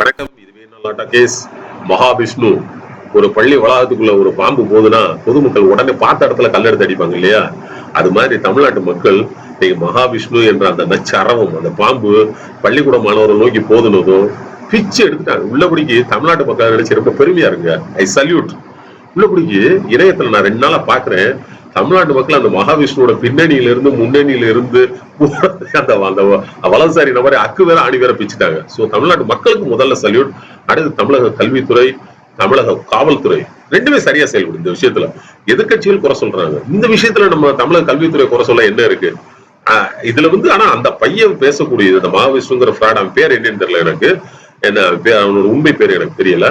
வணக்கம். இதுவே நல்லாட்டா கேஸ். மகாவிஷ்ணு ஒரு பள்ளி வளாகத்துக்குள்ள ஒரு பாம்பு போகுதுன்னா பொதுமக்கள் உடனே பார்த்த இடத்துல கல்லெடுத்து அடிப்பாங்க இல்லையா? அது மாதிரி தமிழ்நாட்டு மக்கள் இன்னைக்கு மகாவிஷ்ணு என்ற அந்த நச்சரவம் அந்த பாம்பு பள்ளிக்கூட மாணவர்கள் நோக்கி போதுனதும் பிச்சு எடுத்துட்டாங்க. உள்ளபடிக்கு தமிழ்நாட்டு மக்கள் நினைச்சு ரொம்ப பெருமையா இருங்க. ஐ சல்யூட் உள்ளபடிக்கு இணையத்துல நான் ரெண்டு நாளா பாக்குறேன் தமிழ்நாட்டு மக்கள் அந்த மகாவிஷ்ணுவோட பின்னணியில இருந்து முன்னணியில இருந்து அந்த அந்த வலதுசாரி நபரை அக்கு வேற அணி வேற பிச்சுட்டாங்க. சோ தமிழ்நாட்டு மக்களுக்கு முதல்ல சல்யூட் அடுத்து தமிழக கல்வித்துறை தமிழக காவல்துறை. ரெண்டுமே சரியா செயல்படும் இந்த விஷயத்துல. எதிர்க்கட்சிகள் குறை சொல்றாங்க. இந்த விஷயத்துல நம்ம தமிழக கல்வித்துறை குறை சொல்ல என்ன இருக்கு? ஆஹ் இதுல வந்து ஆனா அந்த பையன் பேசக்கூடியது அந்த மகாவிஷ்ணுங்கிற ஃபிராட் அவன் பேர் என்னன்னு தெரியல எனக்கு. என்ன அவனோட உண்மை பேர் எனக்கு தெரியல.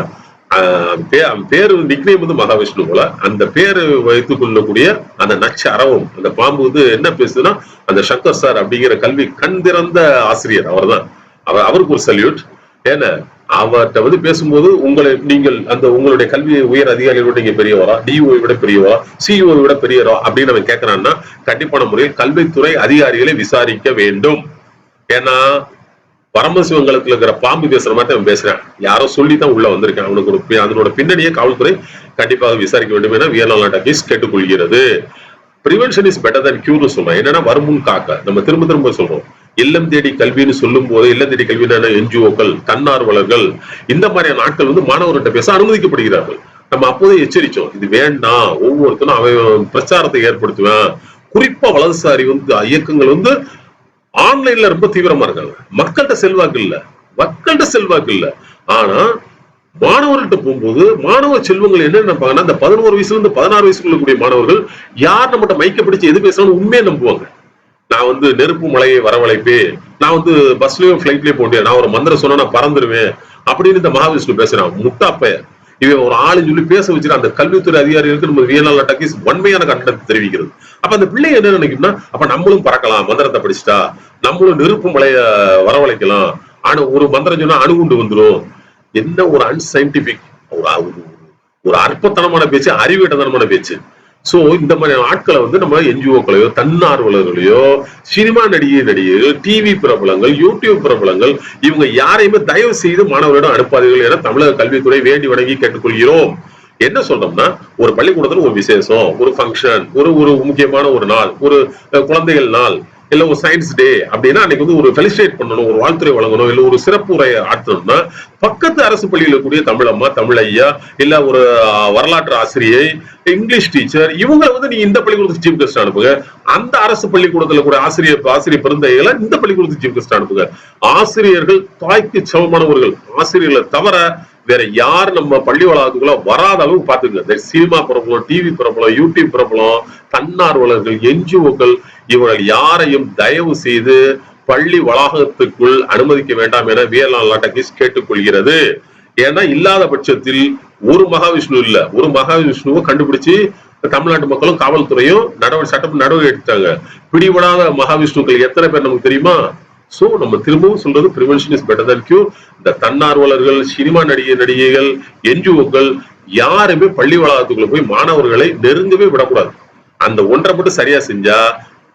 பேரு நிக்னேம் வந்து மகாவிஷ்ணு போல. அந்த பேரு வைத்துக் கொள்ளக்கூடிய அந்த நச்சு அரவம் அந்த பாம்பு வந்து என்ன பேசுதுன்னா அந்த சங்கர் சார் அப்படிங்கிற கல்வி கண் திறந்த ஆசிரியர் அவர்தான். அவர் அவருக்கு ஒரு சல்யூட் ஏன்னா அவர்கிட்ட வந்து பேசும்போது உங்களை நீங்கள் அந்த உங்களுடைய கல்வி உயர் அதிகாரிகளோட நீங்க பெரியவரா டிஓ விட பெரியவரா சிஇஓ விட பெரியவரா அப்படின்னு அவன் கேட்கறான்னா கண்டிப்பான முறையில் கல்வித்துறை அதிகாரிகளை விசாரிக்க வேண்டும். ஏன்னா பரமசிவங்களுக்கு இருக்கிற பாம்பு பேசுற மாதிரி அவன் பேசுறான். யாரோ சொல்லி தான் உள்ள வந்திருக்கான். அவனுக்கு ஒரு அதனோட பின்னணியை காவல்துறை கண்டிப்பாக விசாரிக்க வேண்டும் என வியர்நாள் டாக்கீஸ் கேட்டுக்கொள்கிறது. ப்ரிவென்ஷன் இஸ் பெட்டர் தன் கியூர்னு சொல்றோம். என்னன்னா வருமுன் காக்க. நம்ம திரும்ப திரும்ப சொல்றோம். இல்லம் தேடி கல்வின்னு சொல்லும் போது இல்லம் தேடி கல்வியான என்ஜிஓக்கள் தன்னார்வலர்கள் இந்த மாதிரியான நாட்கள் வந்து மாணவர்கிட்ட பேச அனுமதிக்கப்படுகிறார்கள். நம்ம அப்போதே எச்சரிச்சோம். இது வேண்டாம். ஒவ்வொருத்தனும் அவன் பிரச்சாரத்தை ஏற்படுத்துவேன். குறிப்பா வலதுசாரி வந்து இயக்கங்கள் வந்து ஆன்லைன்ல ரொம்ப தீவிரமா இருக்காங்க. மக்கள்கிட்ட செல்வாக்கு இல்ல. மக்கள்கிட்ட செல்வாக்கு இல்ல. ஆனா மாணவர்கள்ட்ட போகும்போது மாணவ செல்வங்கள் என்ன நினைப்பாங்கன்னா இந்த பதினோரு வயசுல இருந்து பதினாறு வயசுக்குள்ள கூடிய மாணவர்கள் யார் நம்மகிட்ட மைக்க பிடிச்சு எது பேசணும் உண்மையை நம்புவாங்க. நான் வந்து நெருப்பு மலையை வரவழைப்பே நான் வந்து பஸ்லயும் பிளைட்லயும் போட்டேன் நான் ஒரு மந்திரம் சொன்னா நான் பறந்துருவேன். அப்படின்னு இந்த மகாவிஷ்ணு பேசுறான். முட்டாப்பைய இவன் ஒரு ஆளு சொல்லி பேச வச்சுட்டு அந்த கல்வித்துறை அதிகாரிகளுக்கு நம்ம வியனால் டக்கீஸ் வன்மையான கண்டனத்தை தெரிவிக்கிறது. அப்ப அந்த பிள்ளை என்ன நினைக்கும்னா அப்ப நம்மளும் பறக்கலாம் மந்திரத்தை படிச்சுட்டா நம்மளும் நெருப்பு மலைய வரவழைக்கலாம். ஆனா ஒரு மந்திரம் சொன்னா அணுகுண்டு வந்துரும். என்ன ஒரு அன்சைன்டிபிக் ஒரு ஒரு- அற்பத்தனமான பேச்சு அறிவீட்டத்தனமான பேச்சு. சோ இந்த மாதிரியான ஆட்களை வந்து நம்ம என்ஜிஓக்களையோ தன்னார்வலர்களையோ சினிமா நடிகை நடிகர்கள் டிவி பிரபலங்கள் யூடியூப் பிரபலங்கள் இவங்க யாரையுமே தயவு செய்து மாணவர்களிடம் அனுப்பாதீர்கள் என தமிழக கல்வித்துறை வேண்டி வணங்கி கேட்டுக்கொள்கிறோம். என்ன சொல்றோம்னா ஒரு பள்ளிக்கூடத்துல ஒரு விசேஷம் ஒரு ஃபங்க்ஷன் ஒரு ஒரு முக்கியமான ஒரு நாள் ஒரு குழந்தைகள் நாள் இல்ல ஒரு சயின்ஸ் டே அப்படின்னா அன்னைக்கு வந்து ஒரு ஃபெலிசிட்டேட் பண்ணணும் ஒரு வாழ்த்துறை வழங்கணும் இல்ல ஒரு சிறப்பு உரை ஆற்றணும்னா பக்கத்து அரசு பள்ளியில கூடிய தமிழம்மா தமிழ் ஐயா இல்ல ஒரு வரலாற்று ஆசிரியை இங்கிலீஷ் டீச்சர் இவங்களை வந்து நீங்க இந்த பள்ளிக்கூடத்துக்கு சீஃப் கெஸ்ட் அனுப்புங்க. அந்த அரசு பள்ளிக்கூடத்துல கூட ஆசிரியர் ஆசிரியர் பெருந்தைகளை இந்த பள்ளிக்கூடத்துக்கு சீஃப் கெஸ்ட் அனுப்புங்க. ஆசிரியர்கள் தாய்க்கு சமமானவர்கள். ஆசிரியர்களை தவிர வேற யார் நம்ம பள்ளி வளாகத்துக்குள்ள வராத அளவுக்கு பாத்துங்க சினிமா பிரபலம் டிவி பிரபலம் யூடியூப் பிரபலம் தன்னார்வலர்கள் என்ஜிஓக்கள் இவர்கள் யாரையும் தயவு செய்து பள்ளி வளாகத்துக்குள் அனுமதிக்க வேண்டாம் என வியர்லால் டாக்கீஸ் கேட்டுக்கொள்கிறது. ஏன்னா இல்லாத பட்சத்தில் ஒரு மகாவிஷ்ணு இல்ல. ஒரு மகாவிஷ்ணுவை கண்டுபிடிச்சு தமிழ்நாட்டு மக்களும் காவல்துறையும் நடவடிக்கை சட்டம் நடவடிக்கை எடுத்தாங்க பிடிபடாத மகாவிஷ்ணுக்கள் எத்தனை பேர் நமக்கு தெரியுமா? ஸோ நம்ம திரும்பவும் சொல்றது prevention is better than cure இந்த தன்னார்வலர்கள் சினிமா நடிகை நடிகைகள் என்ஜிஓக்கள் யாருமே பள்ளி வளாகத்துக்குள்ள போய் மாணவர்களை நெருங்கவே விடக்கூடாது. அந்த ஒன்றை மட்டும் சரியா செஞ்சா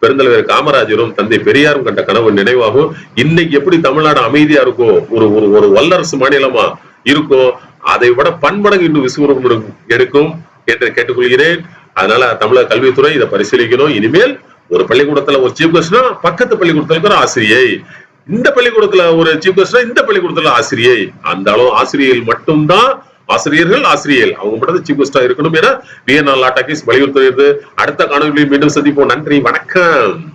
பெருந்தலைவர் காமராஜரும் தந்தை பெரியாரும் கண்ட கனவு நினைவாகும். இன்னைக்கு எப்படி தமிழ்நாடு அமைதியா இருக்கோ ஒரு ஒரு ஒரு வல்லரசு மாநிலமா இருக்கோ அதை விட பன்மடங்கு இன்னும் விசுவரூபம் எடுக்கும்- எடுக்கும் என்று கேட்டுக்கொள்கிறேன். அதனால தமிழக கல்வித்துறை இதை பரிசீலிக்கணும். இனிமேல் ஒரு பள்ளிக்கூடத்துல ஒரு சீஃப் கெஸ்ட்னா பக்கத்து பள்ளிக்கூடத்துல இருக்கிற ஆசிரியை. இந்த பள்ளிக்கூடத்துல ஒரு சீஃப் கெஸ்ட்னா இந்த பள்ளிக்கூடத்துல ஆசிரியை. அந்த அளவு ஆசிரியர்கள் மட்டும்தான் ஆசிரியர்கள் ஆசிரியர்கள் அவங்க மட்டும் சீஃப் கெஸ்டா இருக்கணும் என வியன்னா லாட்டாக்கிஸ் வலியுறுத்துகிறது. அடுத்த காணொலியில் மீண்டும் சந்திப்போம். நன்றி வணக்கம்.